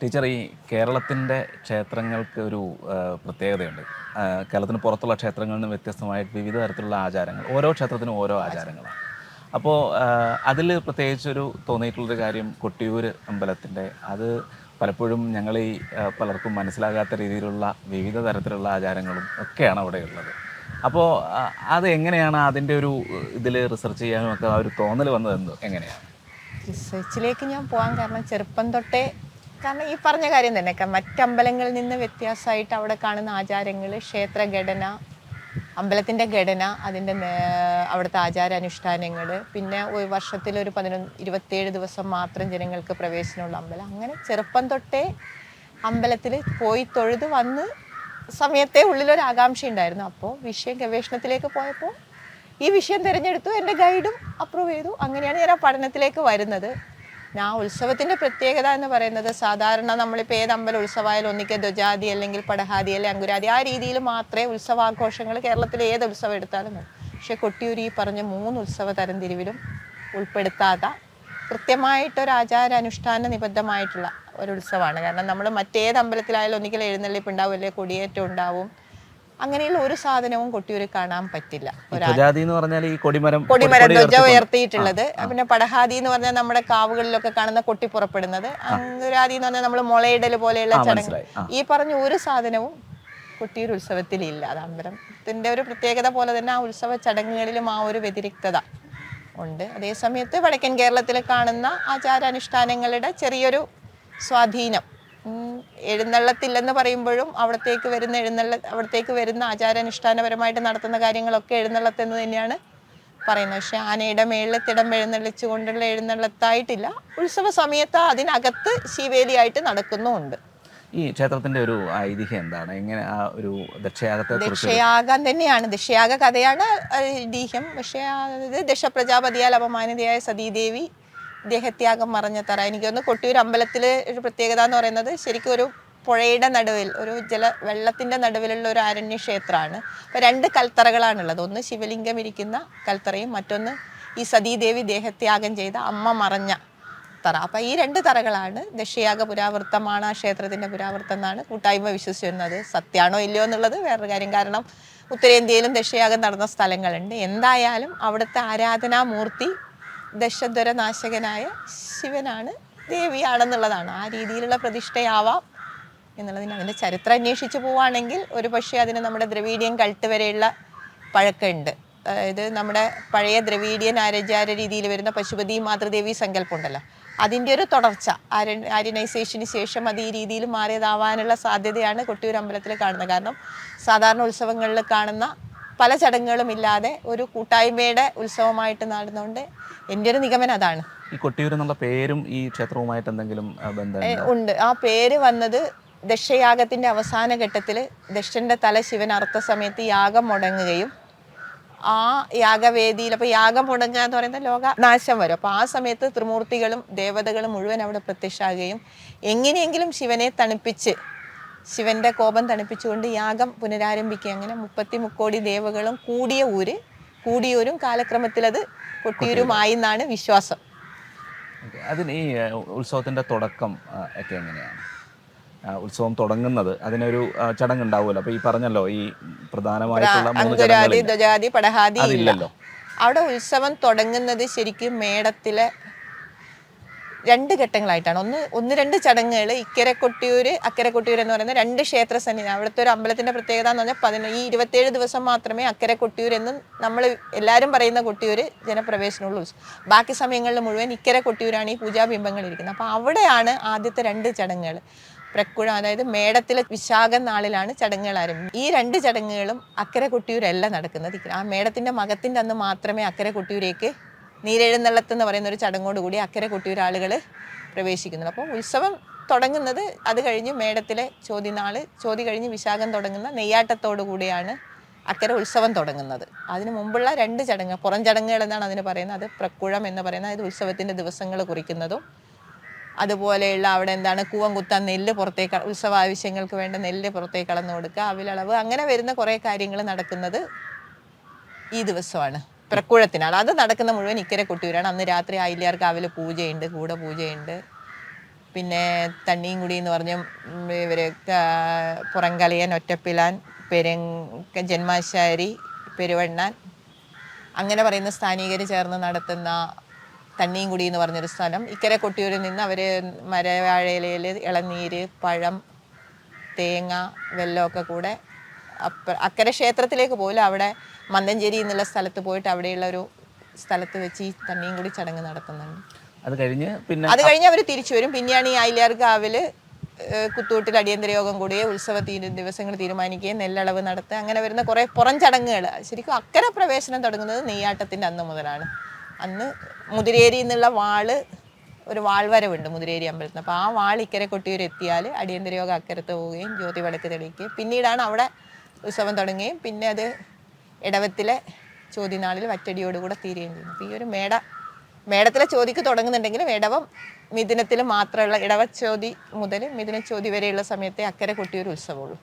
Teacher ഈ കേരളത്തിന്റെ ക്ഷേത്രങ്ങൾക്ക് ഒരു പ്രത്യേകതയുണ്ട്. കേരളത്തിന് പുറത്തുള്ള ക്ഷേത്രങ്ങളിൽ നിന്ന് വ്യത്യസ്തമായിട്ട് വിവിധ തരത്തിലുള്ള ആചാരങ്ങൾ. ഓരോ ക്ഷേത്രത്തിനും ഓരോ ആചാരങ്ങളാണ്. അപ്പോൾ അതിൽ പ്രത്യേകിച്ചൊരു തോന്നിയിട്ടുള്ളൊരു കാര്യം കൊട്ടിയൂർ അമ്പലത്തിന്റെ അത് പലപ്പോഴും ഞങ്ങൾ ഈ പലർക്കും മനസ്സിലാകാത്ത രീതിയിലുള്ള വിവിധ തരത്തിലുള്ള ആചാരങ്ങളും ഒക്കെയാണ് അവിടെ ഉള്ളത്. അപ്പോൾ അത് എങ്ങനെയാണ് അതിന്റെ ഒരു ഇതിൽ റിസർച്ച് ചെയ്യാനും ഒക്കെ ആ ഒരു തോന്നൽ വന്നത് എന്ത് എങ്ങനെയാണ്? റിസർച്ചിലേക്ക് ഞാൻ പോകാൻ കാരണം ചെറുപ്പം തൊട്ടേ കാരണം ഈ പറഞ്ഞ കാര്യം തന്നെ മറ്റമ്പലങ്ങളിൽ നിന്ന് വ്യത്യാസമായിട്ട് അവിടെ കാണുന്ന ആചാരങ്ങൾ ക്ഷേത്ര ഘടന അമ്പലത്തിന്റെ ഘടന അതിന്റെ അവിടുത്തെ ആചാരാനുഷ്ഠാനങ്ങൾ പിന്നെ ഒരു വർഷത്തിൽ ഒരു പതിനൊന്ന് ഇരുപത്തേഴ് ദിവസം മാത്രം ജനങ്ങൾക്ക് പ്രവേശനമുള്ള അമ്പലം. അങ്ങനെ ചെറുപ്പം തൊട്ടേ അമ്പലത്തിൽ പോയി തൊഴുത് വന്ന് സമയത്തെ ഉള്ളിലൊരു ആകാംക്ഷ ഉണ്ടായിരുന്നു അപ്പോൾ വിഷയം ഗവേഷണത്തിലേക്ക് പോയപ്പോൾ ഈ വിഷയം തിരഞ്ഞെടുത്തു എന്റെ ഗൈഡും അപ്രൂവ് ചെയ്തു. അങ്ങനെയാണ് ഞാൻ ആ പഠനത്തിലേക്ക് വരുന്നത്. ആ ഉത്സവത്തിന്റെ പ്രത്യേകത എന്ന് പറയുന്നത് സാധാരണ നമ്മളിപ്പോൾ ഏത് അമ്പല ഉത്സവമായാലും ഒന്നിക്കൽ ധ്വജാതി അല്ലെങ്കിൽ പടഹാതി അല്ലെങ്കിൽ അങ്കുരാതി ആ രീതിയിൽ മാത്രമേ ഉത്സവാഘോഷങ്ങൾ കേരളത്തിലെ ഏത് ഉത്സവം എടുത്താലും മതി. പക്ഷേ കൊട്ടിയൂരി ഈ പറഞ്ഞ മൂന്ന് ഉത്സവ തരംതിരിവിലും ഉൾപ്പെടുത്താത്ത കൃത്യമായിട്ടൊരു ആചാര അനുഷ്ഠാന നിബദ്ധമായിട്ടുള്ള ഒരു ഉത്സവമാണ് കാരണം നമ്മൾ മറ്റേത് അമ്പലത്തിലായാലും ഒന്നിക്കൽ എഴുന്നള്ളിപ്പ് ഉണ്ടാവും അല്ലെങ്കിൽ കൊടിയേറ്റം ഉണ്ടാവും അങ്ങനെയുള്ള ഒരു സാധനവും കൊട്ടിയൂർ കാണാൻ പറ്റില്ല. എന്ന് പറഞ്ഞാൽ ഈ കൊടിമരം കൊടിമരം കൊടി ധ്വജ ഉയർത്തിയിട്ടുള്ളത്. പിന്നെ പടഹാതി എന്ന് പറഞ്ഞാൽ നമ്മുടെ കാവുകളിലൊക്കെ കാണുന്ന കൊട്ടി പുറപ്പെടുന്നത്. അങ്കുരാതി എന്ന് പറഞ്ഞാൽ നമ്മൾ മുളയിടൽ പോലെയുള്ള ചടങ്ങ്. ഈ പറഞ്ഞ ഒരു സാധനവും കൊട്ടിയൂർ ഉത്സവത്തിലില്ല. അത് അമ്പലത്തിന്റെ ഒരു പ്രത്യേകത പോലെ തന്നെ ആ ഉത്സവ ചടങ്ങുകളിലും ആ ഒരു വ്യതിരിക്തത ഉണ്ട്. അതേസമയത്ത് വടക്കൻ കേരളത്തിൽ കാണുന്ന ആചാരാനുഷ്ഠാനങ്ങളുടെ ചെറിയൊരു സ്വാധീനം എഴുന്നള്ളത്തില്ലെന്ന് പറയുമ്പോഴും അവിടത്തേക്ക് വരുന്ന എഴുന്നള്ള അവിടത്തേക്ക് വരുന്ന ആചാരാനുഷ്ഠാനപരമായിട്ട് നടത്തുന്ന കാര്യങ്ങളൊക്കെ എഴുന്നള്ളത്ത് എന്ന് തന്നെയാണ് പറയുന്നത്. പക്ഷെ ആനയുടെ മേളിൽ തിടം എഴുന്നള്ളിച്ചു കൊണ്ടുള്ള എഴുന്നള്ളത്തായിട്ടില്ല. ഉത്സവ സമയത്ത് അതിനകത്ത് ശിവേലിയായിട്ട് നടക്കുന്നുമുണ്ട്. ഈ ക്ഷേത്രത്തിന്റെ ഒരു ഐതിഹ്യം എന്താണ്? എങ്ങനെ ആ ഒരു ദക്ഷയാഗത്തെ ദക്ഷയാഗം തന്നെയാണ്. ദക്ഷയാഗ കഥയാണ് ഐതിഹ്യം. പക്ഷേ അത് ദശപ്രജാപതിയാൽ അപമാനിതയായ സതീദേവി ദേഹത്യാഗം മറഞ്ഞ തറ. എനിക്ക് തോന്നുന്നു കൊട്ടിയൂർ അമ്പലത്തിൽ ഒരു പ്രത്യേകത എന്ന് പറയുന്നത് ശരിക്കും ഒരു പുഴയുടെ നടുവിൽ ഒരു ജല വെള്ളത്തിന്റെ നടുവിലുള്ള ഒരു ആരണ്യ ക്ഷേത്രമാണ് അപ്പോൾ രണ്ട് കൽത്തറകളാണുള്ളത്. ഒന്ന് ശിവലിംഗം ഇരിക്കുന്ന കൽത്തറയും മറ്റൊന്ന് ഈ സതീദേവി ദേഹത്യാഗം ചെയ്ത അമ്മ മറഞ്ഞ തറ. അപ്പം ഈ രണ്ട് തറകളാണ് ദക്ഷയാഗ പുരാവൃത്തമാണ് ആ ക്ഷേത്രത്തിന്റെ പുരാവൃത്തം എന്നാണ് കൂട്ടായ്മ വിശ്വസിച്ചിരുന്നത്. സത്യാണോ ഇല്ലയോ എന്നുള്ളത് വേറൊരു കാര്യം. കാരണം ഉത്തരേന്ത്യയിലും ദക്ഷയാഗം നടന്ന സ്ഥലങ്ങളുണ്ട്. എന്തായാലും അവിടുത്തെ ആരാധനാമൂർത്തി ദശദ്വര നാശകനായ ശിവനാണ് ദേവിയാണെന്നുള്ളതാണ്. ആ രീതിയിലുള്ള പ്രതിഷ്ഠയാവാം എന്നുള്ളതിന് അതിന്റെ ചരിത്രം അന്വേഷിച്ച് പോവുകയാണെങ്കിൽ ഒരു പക്ഷേ അതിന് നമ്മുടെ ദ്രവീഡിയൻ കൾട്ട് വരെയുള്ള പഴക്കമുണ്ട്. അതായത് നമ്മുടെ പഴയ ദ്രവീഡിയൻ ആരചാര രീതിയിൽ വരുന്ന പശുപതി മാതൃദേവി സങ്കല്പം ഉണ്ടല്ലോ അതിന്റെ ഒരു തുടർച്ച ആര്യ ആര്യനൈസേഷന് ശേഷം അത് ഈ രീതിയിൽ മാറിയതാവാനുള്ള സാധ്യതയാണ് കൊട്ടിയൂർ അമ്പലത്തിൽ കാണുന്നത്. കാരണം സാധാരണ ഉത്സവങ്ങളിൽ കാണുന്ന പല ചടങ്ങുകളും ഇല്ലാതെ ഒരു കൂട്ടായ്മയുടെ ഉത്സവമായിട്ട് നടന്നുകൊണ്ട് എന്റെ ഒരു നിഗമനം അതാണ്. ഈ കൊട്ടിയൂർ എന്നുള്ള പേരും ഈ ക്ഷേത്രവുമായിട്ട് എന്തെങ്കിലും ഉണ്ട്? ആ പേര് വന്നത് ദക്ഷയാഗത്തിന്റെ അവസാന ഘട്ടത്തിൽ ദക്ഷന്റെ തല ശിവൻ അർത്ഥ സമയത്ത് യാഗം മുടങ്ങുകയും ആ യാഗവേദിയിൽ അപ്പോൾ യാഗം മുടങ്ങുക എന്ന് പറയുന്നത് ലോക നാശം വരും. അപ്പോൾ ആ സമയത്ത് ത്രിമൂർത്തികളും ദേവതകളും മുഴുവൻ അവിടെ പ്രത്യക്ഷമാകുകയും എങ്ങനെയെങ്കിലും ശിവനെ തണുപ്പിച്ച് ശിവന്റെ കോപം തണുപ്പിച്ചുകൊണ്ട് യാഗം പുനരാരംഭിക്കുക. അങ്ങനെ മുപ്പത്തി മുക്കോടി ദേവകളും കൂടിയ ഊര് കൂടിയൂരും കാലക്രമത്തിൽ അത് കൊട്ടിയൂരുമായി എന്നാണ് വിശ്വാസം. അതിന് ഈ ഉത്സവത്തിന്റെ തുടക്കം ഒക്കെ എങ്ങനെയാണ്? ഉത്സവം തുടങ്ങുന്നത് അതിനൊരു ചടങ്ങ് ഉണ്ടാവുമല്ലോ അപ്പൊ ഈ പറഞ്ഞല്ലോ ഈ പ്രധാനമായിട്ടുള്ള അതില്ലല്ലോ. അവിടെ ഉത്സവം തുടങ്ങുന്നത് ശരിക്കും മേടത്തിലെ രണ്ട് ഘട്ടങ്ങളായിട്ടാണ്. ഒന്ന് ഒന്ന് രണ്ട് ചടങ്ങുകൾ ഇക്കരെ കൊട്ടിയൂര് അക്കരെ കൊട്ടിയൂർ എന്ന് പറയുന്ന രണ്ട് ക്ഷേത്ര സന്നിധി അവിടുത്തെ ഒരു അമ്പലത്തിന്റെ പ്രത്യേകത എന്ന് പറഞ്ഞാൽ പതിന ഈ ഇരുപത്തേഴ് ദിവസം മാത്രമേ അക്കരെ കൊട്ടിയൂർ എന്നും നമ്മൾ എല്ലാവരും പറയുന്ന കൊട്ടിയൂർ ജനപ്രവേശനമുള്ളൂ. ബാക്കി സമയങ്ങളിൽ മുഴുവൻ ഇക്കരെ കൊട്ടിയൂരാണ് ഈ പൂജാബിംബങ്ങൾ ഇരിക്കുന്നത്. അപ്പോൾ അവിടെയാണ് ആദ്യത്തെ രണ്ട് ചടങ്ങുകൾ പ്രക്കുഴ അതായത് മേടത്തിലെ വിശാഖ നാളിലാണ് ചടങ്ങുകൾ ആരംഭിക്കുന്നത് ഈ രണ്ട് ചടങ്ങുകളും അക്കരെ കൊട്ടിയൂരല്ല നടക്കുന്നത്. ആ മേടത്തിന്റെ മകത്തിന്റെ അന്ന് മാത്രമേ അക്കരെ കൊട്ടിയൂരേക്ക് നീരെഴുന്നള്ളത്ത് എന്ന് പറയുന്ന ഒരു ചടങ്ങോട് കൂടി അക്കരെ കൊട്ടിയൂർ ആളുകൾ പ്രവേശിക്കുന്നുള്ളൂ അപ്പോൾ ഉത്സവം തുടങ്ങുന്നത് അത് കഴിഞ്ഞ് മേടത്തിലെ ചോദ്യനാൾ ചോതി കഴിഞ്ഞ് വിശാഖം തുടങ്ങുന്ന നെയ്യാട്ടത്തോടു കൂടിയാണ് അക്കരെ ഉത്സവം തുടങ്ങുന്നത്. അതിന് മുമ്പുള്ള രണ്ട് ചടങ്ങ് പുറം ചടങ്ങുകൾ എന്നാണ് അതിന് പറയുന്നത്. അത് പ്രക്കുഴം എന്ന് പറയുന്നത് അതായത് ഉത്സവത്തിന്റെ ദിവസങ്ങൾ കുറിക്കുന്നതും. അതുപോലെയുള്ള അവിടെ എന്താണ് കൂവം കുത്താൻ നെല്ല് പുറത്തേക്ക് ഉത്സവ ആവശ്യങ്ങൾക്ക് വേണ്ട നെല്ല് പുറത്തേക്ക് കളന്നു കൊടുക്കുക അവിലളവ് അങ്ങനെ വരുന്ന കുറേ കാര്യങ്ങൾ നടക്കുന്നത് ഈ ദിവസമാണ്. പ്രക്കുഴത്തിനാണ് അത് നടക്കുന്ന മുഴുവൻ ഇക്കരെ കൊട്ടിയൂരാണ്. അന്ന് രാത്രി ആയില്ലിയാർ കാവിൽ പൂജയുണ്ട് കൂടെ പൂജയുണ്ട്. പിന്നെ തണ്ണിയും കുടി എന്ന് പറഞ്ഞ ഇവർ പുറംകലയൻ ഒറ്റപ്പിലാൻ പെരു ജന്മാശാരി പെരുവണ്ണാൻ അങ്ങനെ പറയുന്ന സ്ഥാനീകർ ചേർന്ന് നടത്തുന്ന തണ്ണിയും കുടി എന്ന് പറഞ്ഞൊരു സ്ഥലം. ഇക്കരെ കൊട്ടിയൂരിൽ നിന്ന് അവർ മരവാഴയിലയിൽ ഇളനീര് പഴം തേങ്ങ വെല്ലമൊക്കെ കൂടെ അക്കരെ ക്ഷേത്രത്തിലേക്ക് പോലും അവിടെ മന്തഞ്ചേരി എന്നുള്ള സ്ഥലത്ത് പോയിട്ട് അവിടെയുള്ള ഒരു സ്ഥലത്ത് വെച്ച് ഈ തണ്ണിയും കൂടി ചടങ്ങ് നടത്തുന്നുണ്ട്. അത് കഴിഞ്ഞ് പിന്നെ അത് കഴിഞ്ഞ് അവർ തിരിച്ചു വരും. പിന്നെയാണ് ഈ ആയില്യാർക്കാവിൽ ഏഹ് കുത്തൂട്ടിൽ അടിയന്തര യോഗം കൂടുകയും ഉത്സവ തീരു ദിവസങ്ങൾ തീരുമാനിക്കുകയും നെല്ലളവ് നടത്തുക. അങ്ങനെ വരുന്ന കുറേ പുറം ചടങ്ങുകൾ. ശരിക്കും അക്കര പ്രവേശനം തുടങ്ങുന്നത് നെയ്യാട്ടത്തിന്റെ അന്ന് മുതലാണ്. അന്ന് മുതിരേരി എന്നുള്ള വാൾ ഒരു വാൾവരവുണ്ട് മുതിരേരി അമ്പലത്തിന് അപ്പോൾ ആ വാൾ ഇക്കരെ കൊട്ടിയൂർ എത്തിയാൽ അടിയന്തര യോഗം അക്കരത്ത് പോവുകയും ജ്യോതി വിളക്ക് തെളിയിക്കുകയും പിന്നീടാണ് അവിടെ ഉത്സവം തുടങ്ങുകയും പിന്നെ അത് ഇടവത്തിലെ ചോദ്യനാളിൽ വറ്റടിയോടുകൂടെ തീരുകയും ചെയ്യുന്നു അപ്പോൾ ഈ ഒരു മേട മേടത്തിലെ ചോദിക്ക് തുടങ്ങുന്നുണ്ടെങ്കിലും ഇടവം മിഥുനത്തിൽ മാത്രമുള്ള ഇടവ ചോതി മുതൽ മിഥുന ചോതി വരെയുള്ള സമയത്തെ അക്കരെ കൊട്ടിയൊരു ഉത്സവമുള്ളൂ